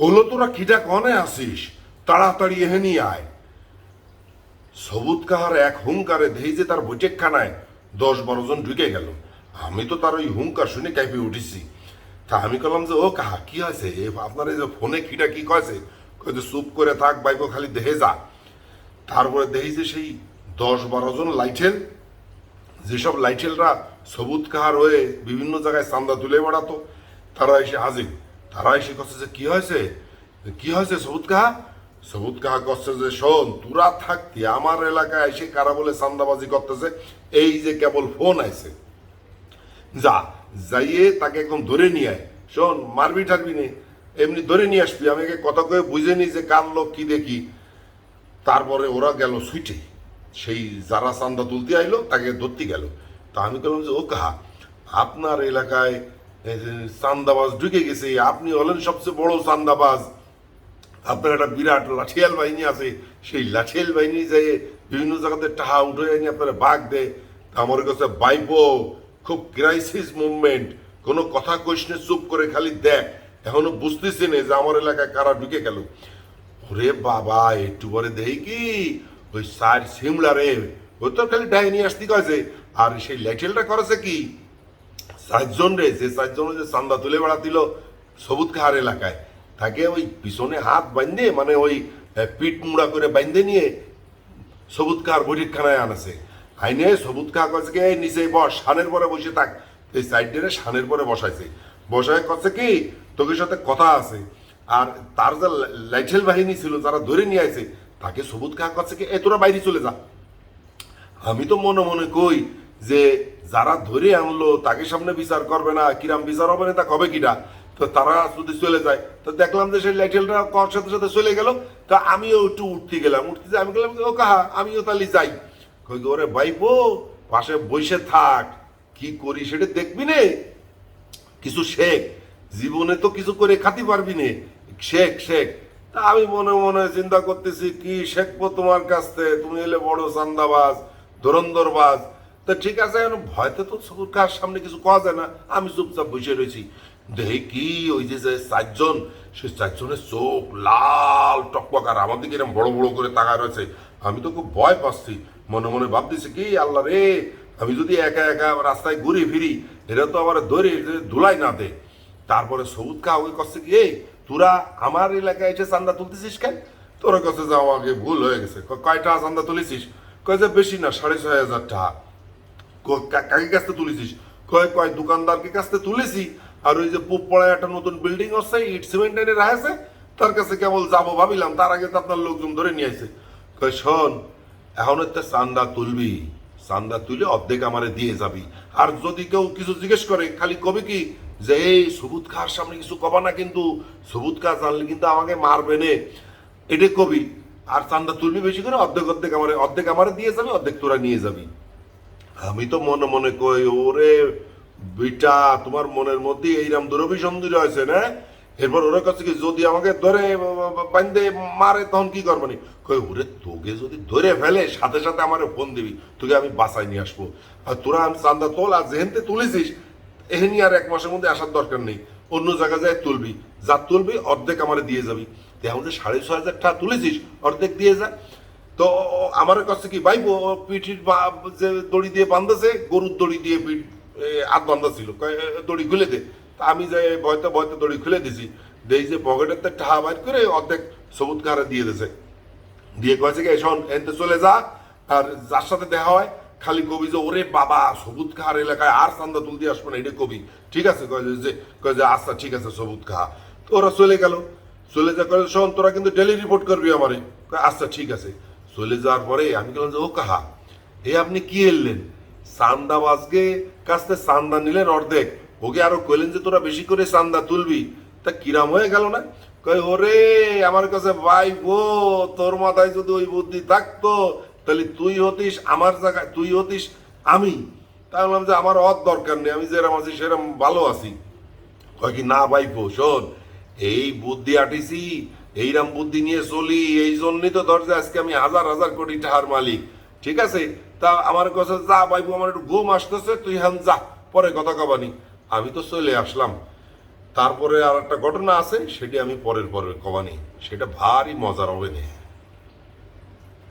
হলো তোরা কিটা কনে আসিস? তাড়াতাড়ি এহেনি আয়। সবুজ কাহার এক হুঙ্কারে যে তার বৈঠকখানায় দশ বারো জন ঢুকে গেল। আমি তো তার ওই হুঙ্কার শুনে কাইপে উঠেছি। তা আমি কলাম যে, ও কাহা, কি এ আপনার এই যে ফোনে কিটা কি কয়েছে? যে, চুপ করে থাক বাইকো খালি দেহে যা। তারপরে দেখি যে সেই দশ বারো জন লাইটেল যেসব লাইটেলরা সবুজ কাহার হয়ে বিভিন্ন জায়গায় চান্দা তুলে বেড়াতো, তারা এসে হাজির। তারা এসে করছে যে কি হয়েছে? কি হয়েছে সবুজ কাহা সবুজ কাহা করছে যে শোন, তোরা থাকতি আমার এলাকায় এসে কারা বলে চান্দাবাজি করতেছে, এই যে কেবল ফোন আইছে। যা, যাইয়ে তাকে একদম ধরে নিয়ে আয়। শোন, মারবি ঠারবি নে, এমনি ধরে নিয়ে আসবি, আমি কথা কয়ে বুঝে নি যে কার লোক কি দেখি। তারপরে ওরা গেল সুইটে। সেই যারা চান্দা তুলতে আইলো, তাকে ধরতে গেল। তা আমি বললাম যে ও কাহা আপনার এলাকায় চান্দাবাজ ঢুকে গেছে, আপনি হলেন সবচেয়ে বড় চান্দাবাজ আপনার একটা বিরাট লাঠিয়াল বাহিনী আছে, সেই লাঠিয়াল বাহিনী যায় বিভিন্ন জায়গাতে টাহা উঠে আনি আপনারা বাঘ দেয় আমার কাছে বাইবো, খুব ক্রাইসিস মুভমেন্ট কোনো কথা কইসনে চুপ করে খালি দেখ। এখনও বুঝতেছি না যে আমার এলাকায় কারা ঢুকে গেল। ওরে বাবা, একটু পরে দেই কি? ওই সার সিমলা রে ওই তো খালি ডাই নিয়ে আসতে কয়েছে আর সেই ল্যাটেলটা করেছে কি? চারজন রে, যে চারজন যে চান্দা তুলে বেড়াতিল সবুজ খাহার এলাকায় তাকে ওই পিছনে হাত বাঁধে মানে ওই পিঠ মুড়া করে বাঁধে নিয়ে সবুজ খাহার বৈঠকখানায় আনেছে। আইনে সবুজ খাহা কছে "এই নিচে বস সানের পরে বসে থাক। এই সাইডে সানের পরে বসাইছে। বসায় কছে কি তোকে সাথে কথা আছে। আর তার যে লাইটেল বাহিনী ছিল, যারা ধরে নিয়ে আইছে, তাকে সবুজ খাহা কছে কি বাইরে চলে যা। আমি তো মনে মনে কই যে যারা ধরে আনলো, তাকে সামনে বিচার করবে না, কিরাম বিচার হবে না, তা কবে কিটা? তো তারা যদি চলে যায়, তো দেখলাম যে সেই লাইটেলটা কর সাথে সাথে চলে গেল, তা আমিও একটু উঠতে গেলাম। উঠতে আমি গেলাম, ও কাহা, আমিও তাহলে যাই। কই ওরে বাইবো পাশে বসে থাক। কি করি সেটা দেখবি নে? কিছু শেখ, জীবনে তো কিছু করে খাতে পারবি নে। শেখ শেখ, তা আমি মনে মনে চিন্তা করতেছি, কি শেখবো তোমার কাছ থেকে? তুমি এলে বড় চান্দাবাজ, ধরন্দরবাজ। তা ঠিক আছে ভয়তে তো সরকার সামনে কিছু কওয়া যায় না। আমি চুপচাপ বসে রয়েছি। দেখি কি ওই যে চারজন সে চারজনের চোখ লাল টকপকার আমার দিকে এরকম বড় বড় করে তাকায় রয়েছে। আমি তো খুব ভয় পাচ্ছি। মনে মনে ভাবতেছি, কি আল্লাহ রে, আমি যদি একা একা রাস্তায় ঘুরে ফিরি, এরা তো আবার ধরে ধুলাই না দে। তারপরে সবুজ খা ওই করছে কি, এই, তোরা আমার এলাকায় এসে চান্দা তুলতেছিস কেন? তোর কাছে যা আমাকে ভুল হয়ে গেছে। কয়টা চান্দা তুলেছিস? কয় যে, বেশি না, সাড়ে ছয় হাজার টাকা। ক- কা- কাকে কাছ থেকে তুলেছিস? কয় কয় দোকানদারকে কাছ থেকে তুলেছি। আর ওই যে পুপ পড়ায় একটা নতুন বিল্ডিং হচ্ছে ইট সিমেন্ট এনে রাখছে তার কাছে কেবল যাব ভাবিলাম। তার আগে তো আপনার লোকজন ধরে নিয়ে আসছে কয় শোন, এখন একটা চান্দা তুলবি। চান্দা তুলে অর্ধেক আমারে দিয়ে যাবি। আর যদি কেউ কিছু জিজ্ঞেস করে, খালি কবে কি? যে, এই সবুজ খার সামনে কিছু কবা না কিন্তু সবুজ খা জানলে কিন্তু আমাকে মারবে নে। এটা কবি। আর চান্দা তুলবি বেশি করে, অর্ধেক অর্ধেক আমার, অর্ধেক আমারে দিয়ে যাবি, অর্ধেক তোরা নিয়ে যাবি। আমি তো মনে মনে কই, ওরে বিটা, তোমার মনের মধ্যে এইরাম দুরবি সন্দির আছে, না? এরপর ওরা কাছে কি যদি আমাকে ধরে বান্ধে মারে, তখন কি করব নি? কই, ওরে তোকে যদি ধরে ফেলে, সাথে সাথে আমার ফোন দিবি, তোকে আমি বাসায় নিয়ে আসব। আর তোরা আমি চান্দা তোল, আর যেহেনতে তুলেছিস এহেনি আর এক মাসের মধ্যে আসার দরকার নেই। অন্য জায়গায় যায় তুলবি, যা তুলবি, অর্ধেক আমার দিয়ে যাবি। যে সাড়ে ছয় হাজার টাকা তুলেছিস, অর্ধেক দিয়ে যা। তো আমার কাছে কি ভাইবো পিঠির যে দড়ি দিয়ে বাঁধতেছে গরুর দড়ি দিয়ে পিঠ হাত বান্ধা ছিল কয়, দড়ি খুলে দে। তা আমি যে ভয়তে ভয়তে দড়ি খুলে দিছি দেই যে পকেটের থেকে টাহা বাইর করে অর্ধেক সবুজ কারে দিয়ে দিছে। দিয়ে কয়েছে কি শোন এনতে চলে যা আর যার সাথে দেখা হয় খালি কবি যে ওরে বাবা সবুজ খাহার এলাকায় আর চান্দা তুলতে আসবে না এটা কবি। ঠিক আছে কয় যে কয় যে আচ্ছা ঠিক আছে সবুজ খাহা তো ওরা চলে গেল। চলে যা করে শোন তোরা কিন্তু ডেলি রিপোর্ট করবি আমারে। কয়, আচ্ছা ঠিক আছে। চলে যাওয়ার পরে আমি বললাম যে, ও কাহা, এ আপনি কি এলেন চান্দা বাজকে কাছ থেকে চান্দা নিলেন অর্ধেক। ওকে আরও কইলেন যে, তোরা বেশি করে চান্দা তুলবি। তা কিরাম হয়ে গেল না? কই ওরে, আমার কাছে ভাই গো, তোর মাথায় যদি ওই বুদ্ধি থাকতো, তাহলে তুই হতিস আমার জায়গায়, তুই হতিস আমি। তা বললাম যে, আমার অত দরকার নেই, আমি যেরকম আছি সেরকম ভালো আছি। কয় কি, না ভাইপো শোন, এই বুদ্ধি আটিছি এইরাম বুদ্ধি নিয়ে চলি, এই জন্যই তো ধরছে আজকে আমি হাজার হাজার কোটি টাকার মালিক। ঠিক আছে? তা আমার কাছে যা বাইবু আমার একটু ঘুম আসতেছে, তুই হান যা, পরে কথা কবানি আমি তো চলে আসলাম। তারপরে আর একটা ঘটনা আছে, সেটি আমি পরের পরের কবানি সেটা ভারী মজার হবে না।